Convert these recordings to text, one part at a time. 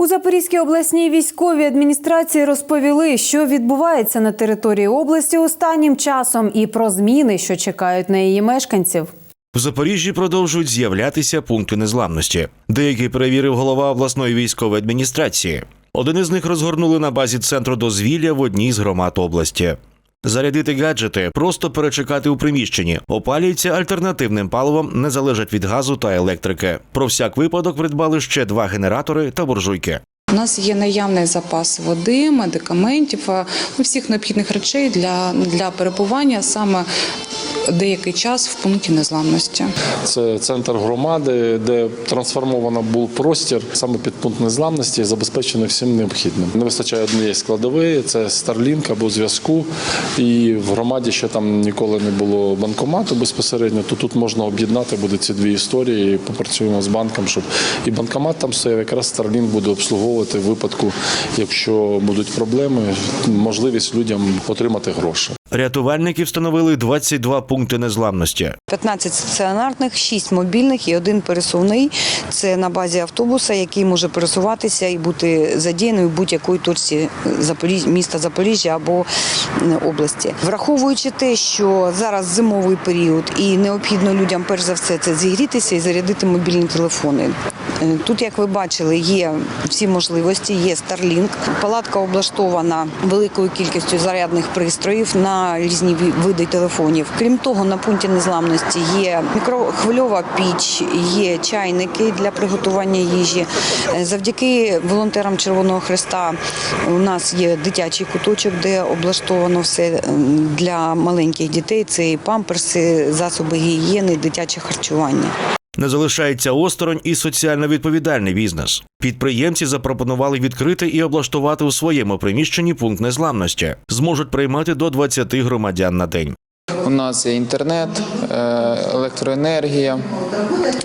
У Запорізькій обласній військовій адміністрації розповіли, що відбувається на території області останнім часом, і про зміни, що чекають на її мешканців. В Запоріжжі продовжують з'являтися пункти незламності. Деякі перевірив голова обласної військової адміністрації. Один із них розгорнули на базі центру дозвілля в одній з громад області. Зарядити гаджети, просто перечекати у приміщенні, опалюються альтернативним паливом, не залежать від газу та електрики. Про всяк випадок придбали ще два генератори та буржуйки. У нас є наявний запас води, медикаментів, ну, всіх необхідних речей для, для перебування саме деякий час в пункті незламності. Це центр громади, де трансформовано був простір саме під пункт незламності, забезпечений всім необхідним. Не вистачає однієї складової, це Starlink або зв'язку. І в громаді ще там ніколи не було банкомату безпосередньо. То тут можна об'єднати буде ці дві історії. і Попрацюємо з банком, щоб і банкомат там стояв. Якраз Starlink буде обслуговувати в випадку, якщо будуть проблеми, можливість людям отримати гроші. Рятувальники встановили 22 пункти незламності. 15 стаціонарних, 6 мобільних і один пересувний. Це на базі автобуса, який може пересуватися і бути задіяним в будь-якої точці міста Запоріжжя або області. Враховуючи те, що зараз зимовий період і необхідно людям перш за все це зігрітися і зарядити мобільні телефони. Е, Тут, як ви бачили, є всі можливості, є Starlink. Палатка облаштована великою кількістю зарядних пристроїв на різні види телефонів. Крім того, на пункті незламності є мікрохвильова піч, є чайники для приготування їжі. Е, Завдяки волонтерам Червоного Христа у нас є дитячий куточок, де облаштовано все для маленьких дітей. Це і памперси, засоби гігієни, дитяче харчування. Не залишається осторонь і соціально відповідальний бізнес. Підприємці запропонували відкрити і облаштувати у своєму приміщенні пункт незламності. Зможуть приймати до 20 громадян на день. У нас є інтернет, е, електроенергія,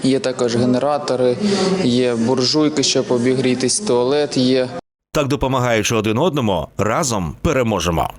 є також генератори, є буржуйки, щоб обігрітись, туалет є. Так допомагаючи один одному, разом переможемо.